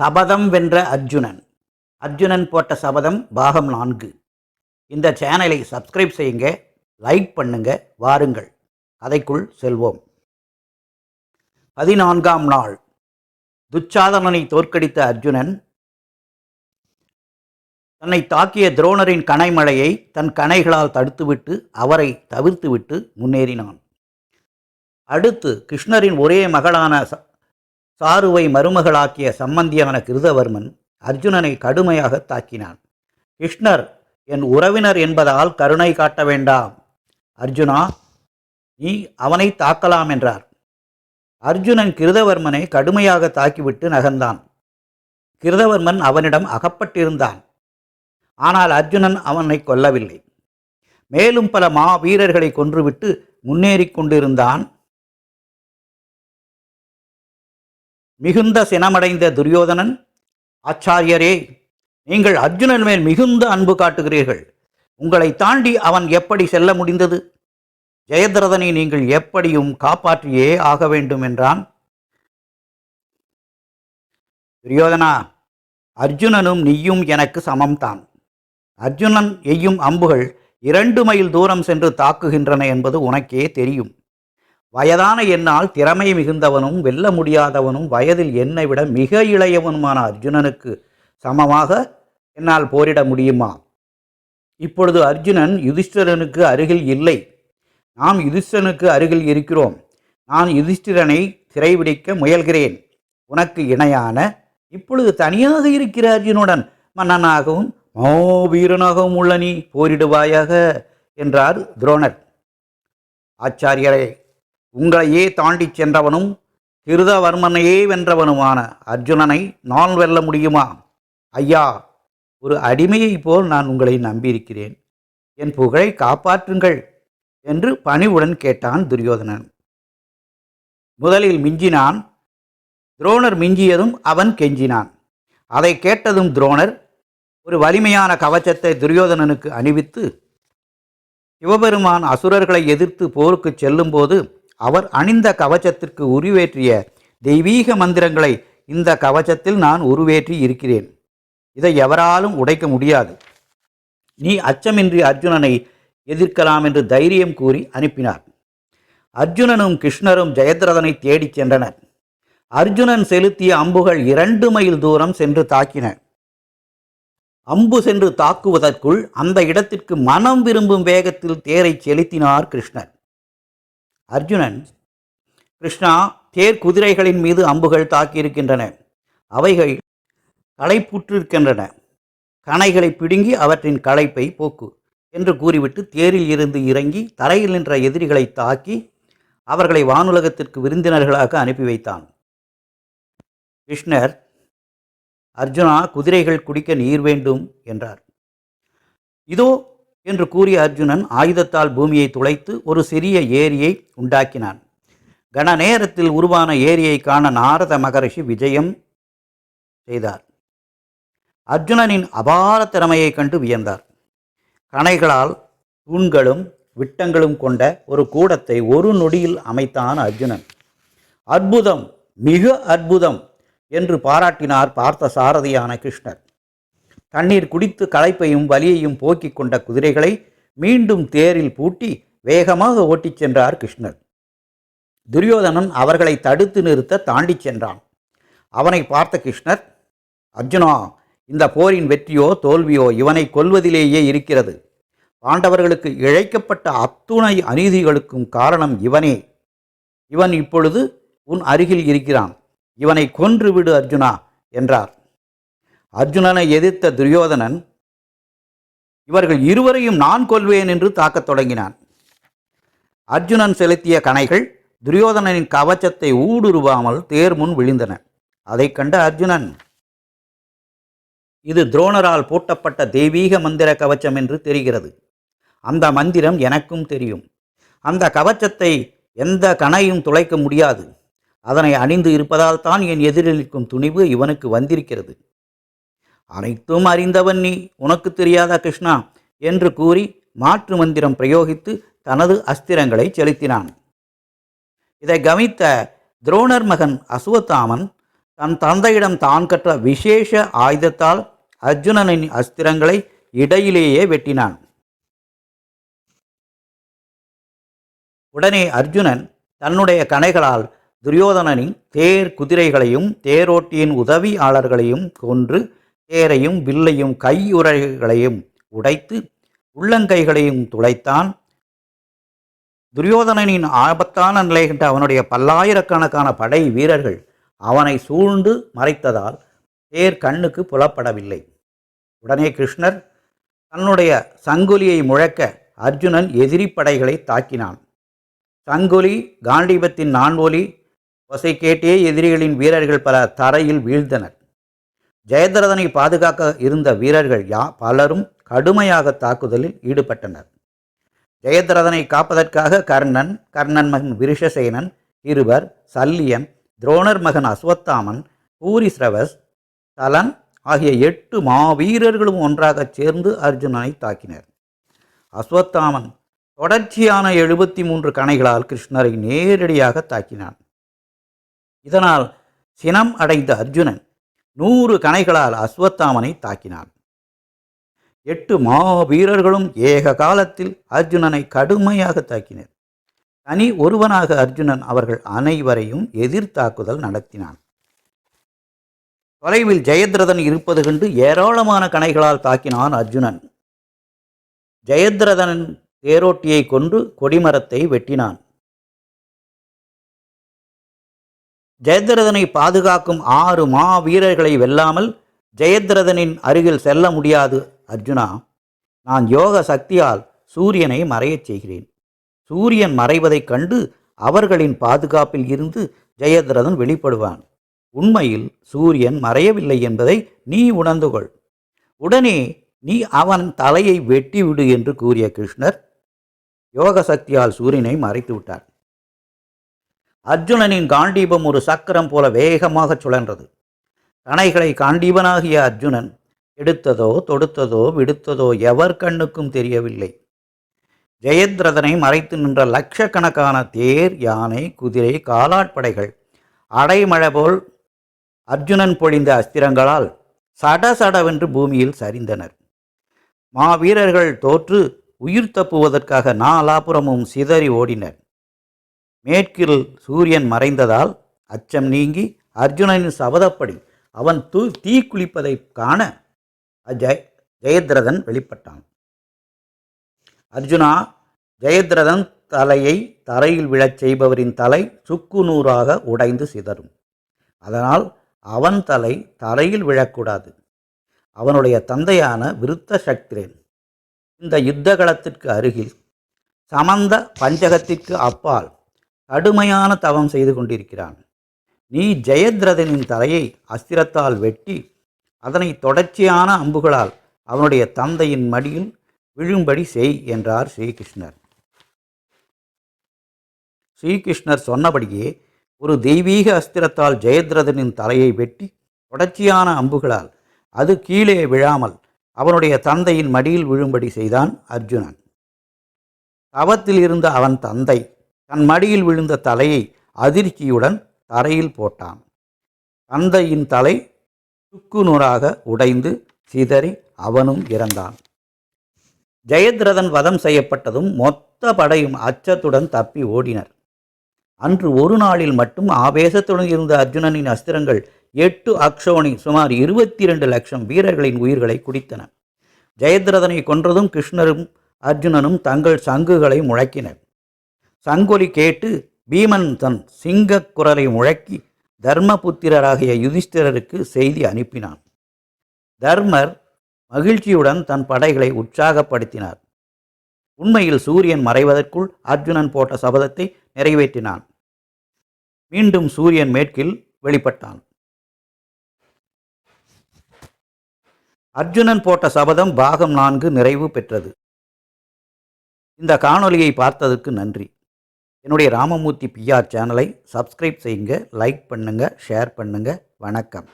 சபதம் வென்ற அர்ஜுனன். அர்ஜுனன் போட்ட சபதம் பாகம் நான்கு. இந்த சேனலை சப்ஸ்கிரைப் செய்யுங்க லைக் பண்ணுங்க வாருங்கள். கதைக்குள் செல்வோம். பதினான்காம் நாள். துச்சாதனனை தோற்கடித்த அர்ஜுனன் தன்னை தாக்கிய துரோணரின் கணைமழையை தன் கணைகளால் தடுத்துவிட்டு அவரை தவிர்த்துவிட்டு முன்னேறினான். அடுத்து கிருஷ்ணரின் ஒரே மகளான சாருவை மருமகளாக்கிய சம்பந்தியான கிருதவர்மன் அர்ஜுனனை கடுமையாக தாக்கினான். கிருஷ்ணர் என் உறவினர் என்பதால் கருணை காட்ட வேண்டாம். அர்ஜுனா நீ அவனை தாக்கலாம் என்றார். அர்ஜுனன் கிருதவர்மனை கடுமையாக தாக்கிவிட்டு நகர்ந்தான். கிருதவர்மன் அவனிடம் அகப்பட்டிருந்தான். ஆனால் அர்ஜுனன் அவனை கொல்லவில்லை. மேலும் பல மா வீரர்களை கொன்றுவிட்டு முன்னேறிக் கொண்டிருந்தான் மிகுந்த சினமடைந்த துரியோதனன் ஆச்சாரியரே நீங்கள் அர்ஜுனன் மேல் மிகுந்த அன்பு காட்டுகிறீர்கள். உங்களை தாண்டி அவன் எப்படி செல்ல முடிந்தது? ஜெயத்ரதனை நீங்கள் எப்படியும் காப்பாற்றியே ஆக வேண்டும் என்றான். துரியோதனா அர்ஜுனனும் நீயும் எனக்கு சமம்தான். அர்ஜுனன் எய்யும் அம்புகள் இரண்டு மைல் தூரம் சென்று தாக்குகின்றன என்பது உனக்கே தெரியும். வயதான என்னால் திறமை மிகுந்தவனும் வெல்ல முடியாதவனும் வயதில் என்னை விட மிக இளையவனுமான அர்ஜுனனுக்கு சமமாக என்னால் போரிட முடியுமா? இப்பொழுது அர்ஜுனன் யுதிஷ்டிரனுக்கு அருகில் இல்லை. நாம் யுதிஷ்டனுக்கு அருகில் இருக்கிறோம். நான் யுதிஷ்டிரனை சிறைபிடிக்க முயல்கிறேன். உனக்கு இணையான இப்பொழுது தனியாக இருக்கிற அர்ஜுனுடன் மன்னனாகவும் மோ வீரனாகவும் உள்ள நீ போரிடுவாயாக என்றார் துரோணர். ஆச்சாரியரை உங்களையே தாண்டிச் சென்றவனும் கிருதவர்மனையே வென்றவனுமான அர்ஜுனனை நான் வெல்ல முடியுமா? ஐயா ஒரு அடிமையைப் போல் நான் உங்களை நம்பியிருக்கிறேன். என் புகழை காப்பாற்றுங்கள் என்று பணிவுடன் கேட்டான் துரியோதனன். முதலில் மிஞ்சினான். துரோணர் மிஞ்சியதும் அவன் கெஞ்சினான். அதை கேட்டதும் துரோணர் ஒரு வலிமையான கவச்சத்தை துரியோதனனுக்கு அணிவித்து சிவபெருமான் அசுரர்களை எதிர்த்து போருக்கு செல்லும்போது அவர் அணிந்த கவச்சத்திற்கு உருவேற்றிய தெய்வீக மந்திரங்களை இந்த கவச்சத்தில் நான் உருவேற்றி இருக்கிறேன். இதை எவராலும் உடைக்க முடியாது. நீ அச்சமின்றி அர்ஜுனனை எதிர்க்கலாம் என்று தைரியம் கூறி அனுப்பினார். அர்ஜுனனும் கிருஷ்ணரும் ஜெயத்ரதனை தேடிச் சென்றனர். அர்ஜுனன் செலுத்திய அம்புகள் இரண்டு மைல் தூரம் சென்று தாக்கின. அம்பு சென்று தாக்குவதற்குள் அந்த இடத்திற்கு மனம் விரும்பும் வேகத்தில் தேரை செலுத்தினார் கிருஷ்ணன் அர்ஜுனன் கிருஷ்ணா தேர் குதிரைகளின் மீது அம்புகள் தாக்கியிருக்கின்றன. அவைகள் களைப்புற்றிருக்கின்றன. கணைகளை பிடுங்கி அவற்றின் களைப்பை போக்கு என்று கூறிவிட்டு தேரில் இருந்து இறங்கி தரையில் நின்ற எதிரிகளை தாக்கி அவர்களை வானுலகத்திற்கு விருந்தினர்களாக அனுப்பி வைத்தான். கிருஷ்ணர் அர்ஜுனா குதிரைகள் குடிக்க நீர் வேண்டும் என்றார். இதோ என்று கூறிய அர்ஜுனன் ஆயுதத்தால் பூமியை துளைத்து ஒரு சிறிய ஏரியை உண்டாக்கினான். கன நேரத்தில் உருவான ஏரியை காண நாரத மகரிஷி விஜயம் செய்தார். அர்ஜுனனின் அபார திறமையைக் கண்டு வியந்தார். கணைகளால் தூண்களும் விட்டங்களும் கொண்ட ஒரு கூடத்தை ஒரு நொடியில் அமைத்தான் அர்ஜுனன். அற்புதம் மிக அற்புதம் என்று பாராட்டினார் பார்த்த சாரதியான கிருஷ்ணர். தண்ணீர் குடித்து களைப்பையும் வலியையும் போக்கிக் கொண்ட குதிரைகளை மீண்டும் தேரில் பூட்டி வேகமாக ஓட்டிச் சென்றார் கிருஷ்ணர். துரியோதனன் அவர்களை தடுத்து நிறுத்த தாண்டிச் சென்றான். அவனை பார்த்த கிருஷ்ணர் அர்ஜுனா இந்த போரின் வெற்றியோ தோல்வியோ இவனை கொல்வதிலேயே இருக்கிறது. பாண்டவர்களுக்கு இழைக்கப்பட்ட அத்துணை அநீதிகளுக்கும் காரணம் இவனே. இவன் இப்பொழுது உன் அருகில் இருக்கிறான். இவனை கொன்றுவிடு அர்ஜுனா என்றார். அர்ஜுனனை எதிர்த்த துரியோதனன் இவர்கள் இருவரையும் நான் கொள்வேன் என்று தாக்கத் தொடங்கினான். அர்ஜுனன் செலுத்திய கணைகள் துரியோதனனின் கவச்சத்தை ஊடுருவாமல் தேர் முன் விழுந்தன. அதைக் கண்ட அர்ஜுனன் இது துரோணரால் பூட்டப்பட்ட தெய்வீக மந்திர கவச்சம் என்று தெரிகிறது. அந்த மந்திரம் எனக்கும் தெரியும். அந்த கவச்சத்தை எந்த கணையும் துளைக்க முடியாது. அதனை அணிந்து இருப்பதால் தான் என் எதிரில் நிற்கும் துணிவு இவனுக்கு வந்திருக்கிறது. அனைத்தும் அறிந்தவன் நீ உனக்கு தெரியாதா கிருஷ்ணா? என்று கூறி மாற்று மந்திரம் பிரயோகித்து தனது அஸ்திரங்களை செலுத்தினான். இதை கவனித்த துரோணர் மகன் அசுவத்தாமன் தன் தந்தையிடம் தான் கற்ற விசேஷ ஆயுதத்தால் அர்ஜுனனின் அஸ்திரங்களை இடையிலேயே வெட்டினான். உடனே அர்ஜுனன் தன்னுடைய கணைகளால் துரியோதனனின் தேர் குதிரைகளையும் தேரோட்டியின் உதவியாளர்களையும் கொன்று தேரையும் வில்லையும் கையுறைகளையும் உடைத்து உள்ளங்கைகளையும் துளைத்தான் துரியோதனனின் ஆபத்தான நிலை கண்ட அவனுடைய பல்லாயிரக்கணக்கான படை வீரர்கள் அவனை சூழ்ந்து மறைத்ததால் தேர் கண்ணுக்கு புலப்படவில்லை. உடனே கிருஷ்ணர் தன்னுடைய சங்குலியை முழக்க அர்ஜுனன் எதிரி படைகளை தாக்கினான். சங்குலி காண்டீபத்தின் நான்வொலி ஒசை கேட்டே எதிரிகளின் வீரர்கள் பல தரையில் வீழ்ந்தனர். ஜெயதரதனை பாதுகாக்க இருந்த வீரர்கள் யா பலரும் கடுமையாக தாக்குதலில் ஈடுபட்டனர். ஜெயதரதனை காப்பதற்காக கர்ணன் கர்ணன் மகன் விருஷசேனன் இருவர் சல்லியன் துரோணர் மகன் அஸ்வத்தாமன் பூரிஸ்ரவஸ் தலன் ஆகிய எட்டு மாவீரர்களும் ஒன்றாகச் சேர்ந்து அர்ஜுனனை தாக்கினர். அஸ்வத்தாமன் தொடர்ச்சியான எழுபத்தி மூன்று கணைகளால் கிருஷ்ணரை நேரடியாக தாக்கினான். இதனால் சினம் அடைந்த அர்ஜுனன் நூறு கணைகளால் அஸ்வத்தாமனை தாக்கினான். எட்டு மாவீரர்களும் ஏக காலத்தில் அர்ஜுனனை கடுமையாக தாக்கினர். தனி ஒருவனாக அர்ஜுனன் அவர்கள் அனைவரையும் எதிர்த்தாக்குதல் நடத்தினான். தொலைவில் ஜெயத்ரதன் இருப்பது கண்டு ஏராளமான கணைகளால் தாக்கினான் அர்ஜுனன். ஜெயத்ரதனின் தேரோட்டியை கொன்று கொடிமரத்தை வெட்டினான். ஜெயத்ரதனை பாதுகாக்கும் ஆறு மா வீரர்களை வெல்லாமல் ஜெயத்ரதனின் அருகில் செல்ல முடியாது அர்ஜுனா. நான் யோக சக்தியால் சூரியனை மறையச் செய்கிறேன். சூரியன் மறைவதைக் கண்டு அவர்களின் பாதுகாப்பில் இருந்து ஜெயத்ரதன் வெளிப்படுவான். உண்மையில் சூரியன் மறையவில்லை என்பதை நீ உணர்ந்து கொள் உடனே நீ அவன் தலையை வெட்டிவிடு என்று கூறிய கிருஷ்ணர் யோக சக்தியால் சூரியனை மறைத்து விட்டார் அர்ஜுனனின் காண்டீபம் ஒரு சக்கரம் போல வேகமாக சுழன்றது. கணைகளை காண்டீபனாகிய அர்ஜுனன் எடுத்ததோ தொடுத்ததோ விடுத்ததோ எவர் கண்ணுக்கும் தெரியவில்லை. ஜெயத்ரதனை மறைத்து நின்ற லட்சக்கணக்கான தேர் யானை குதிரை காலாட்படைகள் அடைமழை போல் அர்ஜுனன் பொழிந்த அஸ்திரங்களால் சட சடவென்று பூமியில் சரிந்தனர். மாவீரர்கள் தோற்று உயிர் தப்புவதற்காக நாலாபுரமும் சிதறி ஓடினர். மேற்கில் சூரியன் மறைந்ததால் அச்சம் நீங்கி அர்ஜுனனின் சபதப்படி அவன் தூ தீ குளிப்பதை காண அஜய் ஜெயத்ரதன் வெளிப்பட்டான். அர்ஜுனா ஜெயத்ரதன் தலையை தரையில் விழச் செய்பவரின் தலை சுக்கு நூறாக உடைந்து சிதறும். அதனால் அவன் தலை தரையில் விழக்கூடாது. அவனுடைய தந்தையான விருத்த சக்திரேன். இந்த யுத்தகளத்திற்கு அருகில் சமந்த பஞ்சகத்திற்கு அப்பால் கடுமையான தவம் செய்து கொண்டிருக்கிறான். நீ ஜெயத்ரதனின் தலையை அஸ்திரத்தால் வெட்டி அதனை தொடர்ச்சியான அம்புகளால் அவனுடைய தந்தையின் மடியில் விழும்படி செய் என்றார் ஸ்ரீகிருஷ்ணர். ஸ்ரீகிருஷ்ணர் சொன்னபடியே ஒரு தெய்வீக அஸ்திரத்தால் ஜெயத்ரதனின் தலையை வெட்டி தொடர்ச்சியான அம்புகளால் அது கீழே விழாமல் அவனுடைய தந்தையின் மடியில் விழும்படி செய்தான் அர்ஜுனன். தவத்தில் இருந்த அவன் தந்தை தன் மடியில் விழுந்த தலையை அதிர்ச்சியுடன் தரையில் போட்டான். தந்தையின் தலை சுக்குநூறாக உடைந்து சிதறி அவனும் இறந்தான். ஜெயத்ரதன் வதம் செய்யப்பட்டதும் மொத்த படையும் அச்சத்துடன் தப்பி ஓடினர். அன்று ஒரு நாளில் மட்டும் ஆவேசத்துடன் இருந்த அர்ஜுனனின் அஸ்திரங்கள் எட்டு அக்ஷோனி சுமார் இருபத்தி இரண்டு லட்சம் வீரர்களின் உயிர்களை குடித்தன. ஜெயத்ரதனை கொன்றதும் கிருஷ்ணரும் அர்ஜுனனும் தங்கள் சங்குகளை முழக்கினர். சங்கொலி கேட்டு பீமன் தன் சிங்கக் குரலை முழக்கி தர்மபுத்திரராகிய யுதிஷ்டிரருக்கு செய்தி அனுப்பினான். தர்மர் மகிழ்ச்சியுடன் தன் படைகளை உற்சாகப்படுத்தினார். உண்மையில் சூரியன் மறைவதற்குள் அர்ஜுனன் போட்ட சபதத்தை நிறைவேற்றினான். மீண்டும் சூரியன் மேற்கில் வெளிப்பட்டான். அர்ஜுனன் போட்ட சபதம் பாகம் நான்கு நிறைவு பெற்றது. இந்த காணொலியை பார்த்ததற்கு நன்றி. என்னுடைய ராமமூர்த்தி பிஆர் சேனலை சப்ஸ்கிரைப் செய்யுங்க லைக் பண்ணுங்கள் ஷேர் பண்ணுங்கள் வணக்கம்.